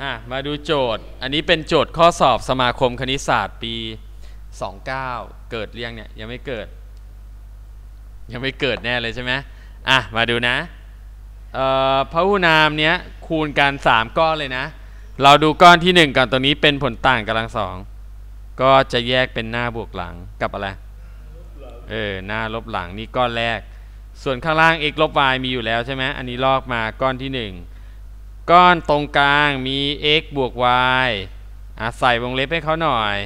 อะมาดูโจทย์ อันนี้เป็นโจทย์ข้อสอบสมาคมคณิตศาสตร์ปี 29 เกิดเรียงเนี่ยยังไม่เกิด ยังไม่เกิดแน่เลยใช่ไหมอะมาดูนะเอ่อพหุนามเนี้ยคูณกัน 3 ก้อนเลยนะ เราดูก้อนที่ 1ก่อนตรงนี้เป็นผลต่างกำลังสองก็จะแยกเป็นหน้าบวกหลังกับอะไรเออหน้าลบหลังนี่ก้อนแรก ส่วนข้างล่าง x ลบ y มีอยู่แล้วใช่ไหมอันนี้ลอกมาก้อนที่ 1 ก้อนตรงกลางมี x บวก y อะใส่วงเล็บให้เขาหน่อย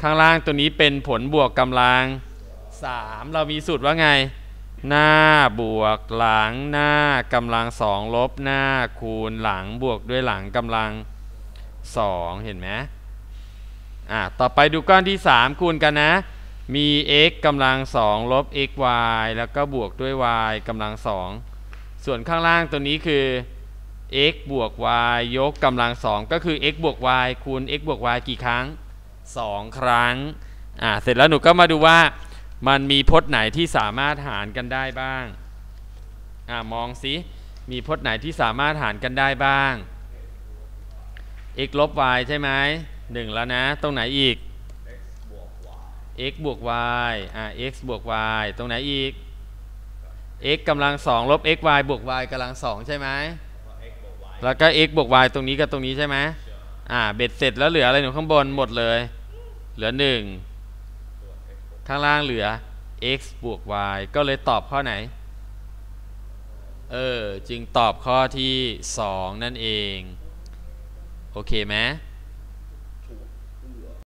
ข้างล่างตัวนี้เป็นผลบวกกำลัง 3 เรามีสูตรว่าไง หน้าบวกหลังหน้ากำลังสองลบหน้าคูณหลังบวกด้วยหลังกำลัง2เห็นไหมอะต่อไปดูก้อนที่ 3 คูณกันนะ มี x กำลัง2ลบ x y แล้วก็บวกด้วย y กำลัง2ส่วนข้างล่างตัวนี้คือ x บวก y ยกกำลัง2ก็คือ x บวก y คูณ x บวก y กี่ครั้ง 2 ครั้งอ่าเสร็จแล้วหนูก็มาดูว่ามันมีพจน์ไหนที่สามารถหารกันได้บ้างอ่ามองสิมีพจน์ไหนที่สามารถหารกันได้บ้าง x ลบ y ใช่ไหมหนึ่งแล้วนะ ตรงไหนอีก x บวก y อ่า x บวก y ตรงไหนอีก x กำลัง2ลบ x y บวก y กำลัง2ใช่ไหม แล้วก็ x บวก y ตรงนี้กับตรงนี้ใช่ไหมอ่าเบ็ดเสร็จแล้วเหลืออะไรหนูข้างบนหมดเลย เหลือ 1 ข้างล่างเหลือ x บวก y ก็เลยตอบข้อไหน เออ จึงตอบข้อที่ 2 นั่นเอง โอเคไหม